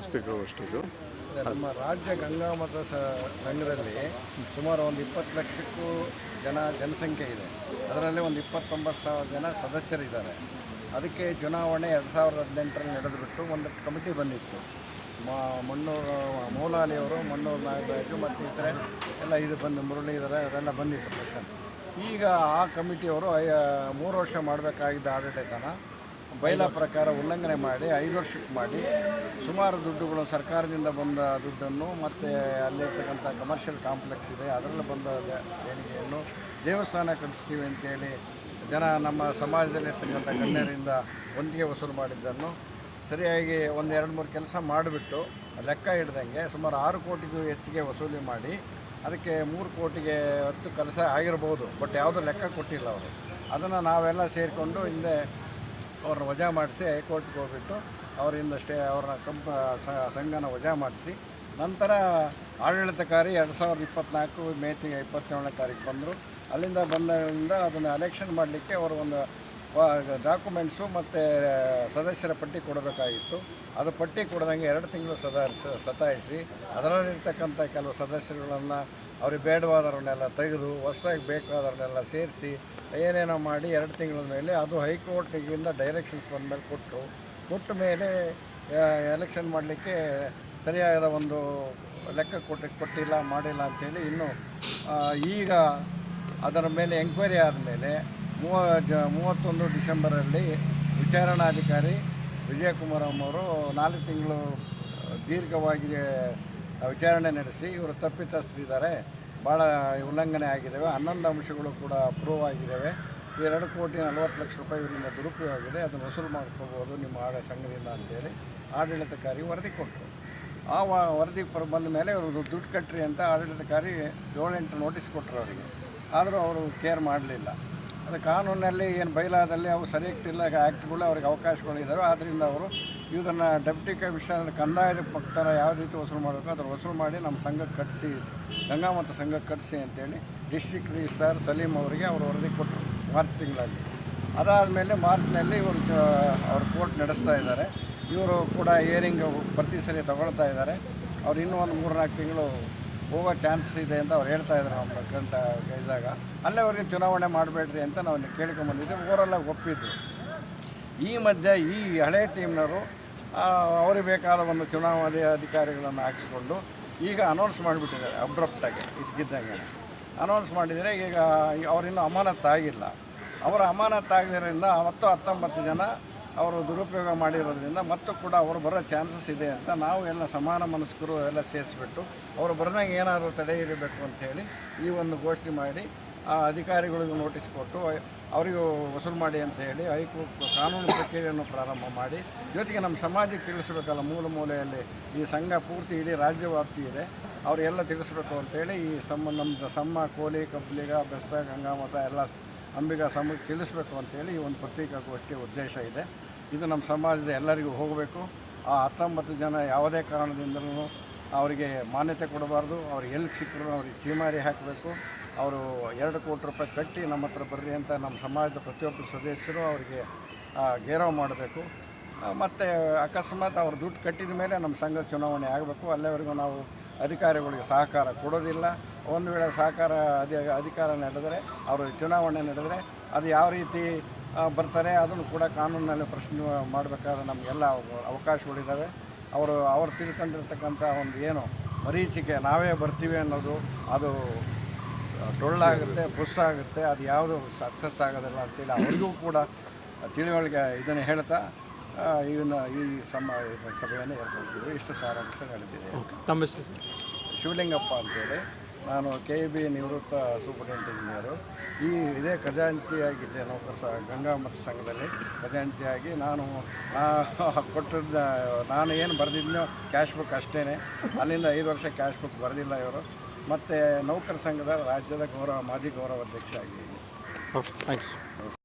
ಪತ್ರಿಕಾಗೋಷ್ಠಿ ನಮ್ಮ ರಾಜ್ಯ ಗಂಗಾಮತ ಸ- ಸಂಘದಲ್ಲಿ ಸುಮಾರು ಒಂದು ಇಪ್ಪತ್ತು ಲಕ್ಷಕ್ಕೂ ಜನ ಜನಸಂಖ್ಯೆ ಇದೆ. ಅದರಲ್ಲಿ ಒಂದು ಇಪ್ಪತ್ತೊಂಬತ್ತು ಸಾವಿರ ಜನ ಸದಸ್ಯರಿದ್ದಾರೆ. ಅದಕ್ಕೆ ಚುನಾವಣೆ ಎರಡು ಸಾವಿರದ ಹದಿನೆಂಟರಲ್ಲಿ ನಡೆದುಬಿಟ್ಟು ಒಂದು ಕಮಿಟಿ ಬಂದಿತ್ತು. ಮಣ್ಣೂರು, ಮೌಲಾಲಿಯವರು, ಮಣ್ಣೂರು ನಾಗರಾಜು ಮತ್ತು ಇತರೆ ಎಲ್ಲ ಇದು ಬಂದು ಮುರಳೀಧರ ಅದೆಲ್ಲ ಬಂದಿತ್ತು ಈಗ ಆ ಕಮಿಟಿಯವರು ಮೂರು ವರ್ಷ ಮಾಡಬೇಕಾಗಿದ್ದ ಆಡಳಿತನ ಬೈಲಾ ಪ್ರಕಾರ ಉಲ್ಲಂಘನೆ ಮಾಡಿ ಐದು ವರ್ಷಕ್ಕೆ ಮಾಡಿ. ಸುಮಾರು ದುಡ್ಡುಗಳು ಸರ್ಕಾರದಿಂದ ಬಂದ ದುಡ್ಡನ್ನು ಮತ್ತು ಅಲ್ಲಿರ್ತಕ್ಕಂಥ ಕಮರ್ಷಿಯಲ್ ಕಾಂಪ್ಲೆಕ್ಸ್ ಇದೆ. ಅದರಲ್ಲಿ ಬಂದ ದೇಣಿಗೆಯನ್ನು ದೇವಸ್ಥಾನ ಕಟ್ಟಿಸ್ತೀವಿ ಅಂತೇಳಿ ಜನ ನಮ್ಮ ಸಮಾಜದಲ್ಲಿರ್ತಕ್ಕಂಥ ಗಣ್ಯರಿಂದ ಒಂದಿಗೆ ವಸೂಲು ಮಾಡಿದ್ದನ್ನು ಸರಿಯಾಗಿ ಒಂದು ಎರಡು ಮೂರು ಕೆಲಸ ಮಾಡಿಬಿಟ್ಟು ಲೆಕ್ಕ ಹಿಡ್ದಂಗೆ ಸುಮಾರು ಆರು ಕೋಟಿಗೂ ಹೆಚ್ಚಿಗೆ ವಸೂಲಿ ಮಾಡಿ ಅದಕ್ಕೆ ಮೂರು ಕೋಟಿಗೆ ಹತ್ತು ಕೆಲಸ ಆಗಿರ್ಬೋದು. ಬಟ್ ಯಾವುದೂ ಲೆಕ್ಕ ಕೊಟ್ಟಿಲ್ಲ ಅವರು. ಅದನ್ನು ನಾವೆಲ್ಲ ಸೇರಿಕೊಂಡು ಹಿಂದೆ ಅವ್ರನ್ನ ವಜಾ ಮಾಡಿಸಿ ಹೈಕೋರ್ಟ್ಗೆ ಹೋಗ್ಬಿಟ್ಟು ಅವರಿಂದ ಸ್ಟೇ ಅವ್ರನ್ನ ಕಂಪ ಸಂಘನ ವಜಾ ಮಾಡಿಸಿ ನಂತರ ಆಡಳಿತಕಾರಿ ಎರಡು ಸಾವಿರದ ಇಪ್ಪತ್ತ್ನಾಲ್ಕು ಮೇ ತಿಂಗ ಇಪ್ಪತ್ತೇಳನೇ ತಾರೀಕು ಬಂದರು. ಅಲ್ಲಿಂದ ಬಂದಿಂದ ಅದನ್ನು ಎಲೆಕ್ಷನ್ ಮಾಡಲಿಕ್ಕೆ ಅವರು ಒಂದು ಡಾಕ್ಯುಮೆಂಟ್ಸು ಮತ್ತು ಸದಸ್ಯರ ಪಟ್ಟಿ ಕೊಡಬೇಕಾಗಿತ್ತು. ಅದು ಪಟ್ಟಿ ಕೊಡ್ದಂಗೆ ಎರಡು ತಿಂಗಳು ಸದಾ ಸತಾಯಿಸಿ ಅದರಲ್ಲಿರ್ತಕ್ಕಂಥ ಕೆಲವು ಸದಸ್ಯರುಗಳನ್ನು ಅವ್ರಿಗೆ ಬೇಡವಾದವ್ರನ್ನೆಲ್ಲ ತೆಗೆದು ಹೊಸದಾಗಿ ಬೇಕಾದವ್ರನ್ನೆಲ್ಲ ಸೇರಿಸಿ ಏನೇನೋ ಮಾಡಿ ಎರಡು ತಿಂಗಳ ಮೇಲೆ ಅದು ಹೈಕೋರ್ಟಿಗಿಂದ ಡೈರೆಕ್ಷನ್ಸ್ ಬಂದ ಮೇಲೆ ಕೊಟ್ಟರು. ಕೊಟ್ಟ ಮೇಲೆ ಎಲೆಕ್ಷನ್ ಮಾಡಲಿಕ್ಕೆ ಸರಿಯಾದ ಒಂದು ಲೆಕ್ಕ ಕೊಟ್ಟು, ಕೊಟ್ಟಿಲ್ಲ, ಮಾಡಿಲ್ಲ ಅಂಥೇಳಿ ಇನ್ನು ಈಗ ಅದರ ಮೇಲೆ ಎಂಕ್ವೈರಿ ಆದಮೇಲೆ ಮೂವ, ಜ, ಮೂವತ್ತೊಂದು ಡಿಸೆಂಬರಲ್ಲಿ ವಿಚಾರಣಾಧಿಕಾರಿ ವಿಜಯಕುಮಾರ್ ಅವರು ನಾಲ್ಕು ತಿಂಗಳು ದೀರ್ಘವಾಗಿ ವಿಚಾರಣೆ ನಡೆಸಿ ಇವರು ತಪ್ಪಿತಸ್ಥರಿದ್ದಾರೆ. ಭಾಳ ಉಲ್ಲಂಘನೆ ಆಗಿದ್ದಾವೆ. ಹನ್ನೊಂದು ಅಂಶಗಳು ಕೂಡ ಅಪ್ರೂವ್ ಆಗಿದ್ದಾವೆ. ಎರಡು ಕೋಟಿ ನಲವತ್ತು ಲಕ್ಷ ರೂಪಾಯಿ ಇವರಿಂದ ದುರುಪಯೋಗ ಆಗಿದೆ ಅದನ್ನು ವಸೂಲು ಮಾಡ್ಕೋಬೋದು ನಿಮ್ಮ ಆಡ ಸಂಘದಿಂದ ಅಂತೇಳಿ ಆಡಳಿತಕಾರಿ ವರದಿ ಕೊಟ್ಟರು. ಆ ವರದಿ ಪರ, ಬಂದ ಮೇಲೆ ಅವರು ದುಡ್ಡು ಕಟ್ಟ್ರಿ ಅಂತ ಆಡಳಿತಕಾರಿ ಏಳೆಂಟು ನೋಟಿಸ್ ಕೊಟ್ಟರು ಅವರಿಗೆ. ಆದರೂ ಅವರು ಕೇರ್ ಮಾಡಲಿಲ್ಲ. ಅದು ಕಾನೂನಲ್ಲಿ ಏನು ಬೈಲಾದಲ್ಲಿ ಅವು ಸರಿಯಾಗ್ತಿಲ್ಲ ಆ್ಯಕ್ಟ್ಗಳು ಅವ್ರಿಗೆ ಅವಕಾಶಗಳಿದ್ದಾವೆ ಆದ್ದರಿಂದ ಅವರು ಇದನ್ನು ಡೆಪ್ಟಿ ಕಮಿಷನರ್ ಕಂದಾಯದ ಪಕ್ತರ ಯಾವ ರೀತಿ ವಸೂಲು ಮಾಡಬೇಕು ಅದನ್ನು ವಸೂಲು ಮಾಡಿ ನಮ್ಮ ಸಂಘಕ್ಕೆ ಕಟ್ಟಿಸಿ ಗಂಗಾಮತ ಸಂಘಕ್ಕೆ ಕಟ್ಟಿಸಿ ಅಂತೇಳಿ ಡಿಸ್ಟ್ರಿಕ್ಟ್ ರಿಜಿಸ್ಟ್ರಾರ್ ಸಲೀಂ ಅವರಿಗೆ ಅವರು ವರದಿ ಕೊಟ್ಟರು ಮಾರ್ಚ್ ತಿಂಗಳಲ್ಲಿ. ಅದಾದಮೇಲೆ ಮಾರ್ಚ್ನಲ್ಲಿ ಇವರು ಅವರು ಕೋರ್ಟ್ ನಡೆಸ್ತಾ ಇದ್ದಾರೆ. ಇವರು ಕೂಡ ಏರಿಂಗ್ ಪ್ರತಿ ಸರಿ ತಗೊಳ್ತಾ ಇದ್ದಾರೆ. ಅವ್ರು ಇನ್ನೂ ಒಂದು ಮೂರು ನಾಲ್ಕು ತಿಂಗಳು ಹೋಗೋ ಚಾನ್ಸ್ ಇದೆ ಅಂತ ಅವ್ರು ಹೇಳ್ತಾ ಇದ್ದಾರೆ ನಮ್ಮ ಪ್ರಕರಣ ಇದ್ದಾಗ ಅಲ್ಲೇ ಅವ್ರಿಗೆ ಚುನಾವಣೆ ಮಾಡಬೇಡ್ರಿ ಅಂತ ನಾವು ಕೇಳ್ಕೊಂಬಂದಿದ್ದೆ ಊರೆಲ್ಲ ಒಪ್ಪಿದ್ದು ಈ ಮಧ್ಯೆ ಈ ಹಳೆ ಟೀಮ್ನವರು ಅವ್ರಿಗೆ ಬೇಕಾದ ಒಂದು ಚುನಾವಣೆ ಅಧಿಕಾರಿಗಳನ್ನು ಹಾಕಿಸ್ಕೊಂಡು ಈಗ ಅನೌನ್ಸ್ ಮಾಡಿಬಿಟ್ಟಿದ್ದಾರೆ ಅಬ್ರಪ್ಟಾಗಿ ಇದ್ದಿದ್ದಂಗೆ. ಅನೌನ್ಸ್ ಮಾಡಿದರೆ ಈಗ ಅವರಿನ್ನೂ ಅಮಾನತ್ತಾಗಿಲ್ಲ. ಅವರ ಅಮಾನತ್ತಾಗಿರೋದ್ರಿಂದ ಅವತ್ತು ಹತ್ತೊಂಬತ್ತು ಜನ ಅವರು ದುರುಪಯೋಗ ಮಾಡಿರೋದ್ರಿಂದ ಮತ್ತು ಕೂಡ ಅವರು ಬರೋ ಚಾನ್ಸಸ್ ಇದೆ ಅಂತ ನಾವು ಎಲ್ಲ ಸಮಾನ ಮನಸ್ಕರು ಎಲ್ಲ ಸೇರಿಸ್ಬಿಟ್ಟು ಅವರು ಬರೋದಂಗೆ ಏನಾದರೂ ತಡೆ ಇರಬೇಕು ಅಂಥೇಳಿ ಈ ಒಂದು ಘೋಷಣೆ ಮಾಡಿ ಆ ಅಧಿಕಾರಿಗಳಿಗೂ ನೋಟಿಸ್ ಕೊಟ್ಟು ಅವರಿಗೂ ವಸೂಲು ಮಾಡಿ ಅಂತ ಹೇಳಿ ಹೈಕೋರ್ಟ್ ಕಾನೂನು ಪ್ರಕ್ರಿಯೆಯನ್ನು ಪ್ರಾರಂಭ ಮಾಡಿ. ಜೊತೆಗೆ ನಮ್ಮ ಸಮಾಜಕ್ಕೆ ತಿಳಿಸ್ಬೇಕಲ್ಲ ಮೂಲ ಮೂಲೆಯಲ್ಲಿ ಈ ಸಂಘ ಪೂರ್ತಿ ಇಡೀ ರಾಜ್ಯ ವ್ಯಾಪ್ತಿ ಇದೆ ಅವರೆಲ್ಲ ತಿಳಿಸ್ಬೇಕು ಅಂತೇಳಿ ಈ ಸಮ್ಮ ನಮ್ಮ ಸಮ್ಮ, ಕೋಲಿ ಕಬ್ಲಿಗ ಬೆಸ್ತ ಗಂಗಾಮತ ಎಲ್ಲ ಅಂಬಿಗ ಸಮಕ್ಕೆ ತಿಳಿಸ್ಬೇಕು ಅಂತೇಳಿ ಈ ಒಂದು ಪತ್ರಿಕಾಗೋಷ್ಠಿಯ ಉದ್ದೇಶ ಇದೆ. ಇದು ನಮ್ಮ ಸಮಾಜದ ಎಲ್ಲರಿಗೂ ಹೋಗಬೇಕು. ಆ ಹತ್ತೊಂಬತ್ತು ಜನ ಯಾವುದೇ ಕಾರಣದಿಂದಲೂ ಅವರಿಗೆ ಮಾನ್ಯತೆ ಕೊಡಬಾರ್ದು. ಅವ್ರಿಗೆ ಎಲ್ಲಿ ಸಿಕ್ಕರು ಅವ್ರಿಗೆ ಚೀಮಾರಿ ಹಾಕಬೇಕು. ಅವರು ಎರಡು ಕೋಟಿ ರೂಪಾಯಿ ಕಟ್ಟಿ ನಮ್ಮ ಹತ್ರ ಬರ್ರಿ ಅಂತ ನಮ್ಮ ಸಮಾಜದ ಪ್ರತಿಯೊಬ್ಬರು ಸದಸ್ಯರು ಅವರಿಗೆ ಗೇರವ್ ಮಾಡಬೇಕು. ಮತ್ತು ಅಕಸ್ಮಾತ್ ಅವ್ರು ದುಡ್ಡು ಕಟ್ಟಿದ ಮೇಲೆ ನಮ್ಮ ಸಂಘ ಚುನಾವಣೆ ಆಗಬೇಕು. ಅಲ್ಲಿವರೆಗೂ ನಾವು ಅಧಿಕಾರಿಗಳಿಗೆ ಸಹಕಾರ ಕೊಡೋದಿಲ್ಲ. ಒಂದು ವೇಳೆ ಸಹಕಾರ ಅಧಿ, ಅಧಿಕಾರ ನಡೆದರೆ, ಅವರು ಚುನಾವಣೆ ನಡೆದರೆ ಅದು ಯಾವ ರೀತಿ ಬರ್ತಾರೆ ಅದನ್ನು ಕೂಡ ಕಾನೂನಿನಲ್ಲಿ ಪ್ರಶ್ನೆ ಮಾಡಬೇಕಾದ ನಮಗೆಲ್ಲ ಅವ- ಅವಕಾಶಗಳಿದ್ದಾವೆ. ಅವರು, ಅವ್ರು ತಿಳ್ಕೊಂಡಿರ್ತಕ್ಕಂಥ ಒಂದು ಏನು ಮರೀಚಿಕೆ, ನಾವೇ ಬರ್ತೀವಿ ಅನ್ನೋದು ಅದು ಡೊಳ್ಳಾಗುತ್ತೆ ಆಗುತ್ತೆ ಅದು ಯಾವುದು ಸಕ್ಸಸ್ ಆಗೋದಿಲ್ಲ ಅಂತೇಳಿ ಅವರಿಗೂ ಕೂಡ ತಿಳುವಳಿಕೆ ಇದನ್ನು ಹೇಳ್ತಾ ಇದನ್ನ ಈ ಸಮ ಸಭೆಯನ್ನು ಏರ್ಪಡಿಸಿದ್ರು. ಇಷ್ಟು ಸಾರಾಂಶ ನಡೆದಿದೆ ತಮ್ಮ ಶಿವಲಿಂಗಪ್ಪ ಅಂತೇಳಿ. ನಾನು ಕೆ ಬಿ ನಿವೃತ್ತ ಸೂಪರಿಂಟೆಂಡೆಂಟ್ ಇಂಜಿನಿಯರು. ಈ ಇದೇ ಖಜಾಂಚಿಯಾಗಿದ್ದೆ ನೌಕರ ಸ ಗಂಗಾಮತ ಸಂಘದಲ್ಲಿ ಖಜಾಂಚಿಯಾಗಿ ನಾನು ಕೊಟ್ಟಿದ್ದ ನಾನು ಏನು ಬರೆದಿದ್ನೋ ಕ್ಯಾಶ್ ಬುಕ್ ಅಷ್ಟೇ ಅಲ್ಲಿಂದ ಐದು ವರ್ಷ ಕ್ಯಾಶ್ ಬುಕ್ ಬರೆದಿಲ್ಲ ಇವರು. ಮತ್ತು ನೌಕರ ಸಂಘದ ರಾಜ್ಯದ ಗೌರವ ಮಾಜಿ ಗೌರವಾಧ್ಯಕ್ಷ ಆಗಿದ್ದೀನಿ. Okay thank you.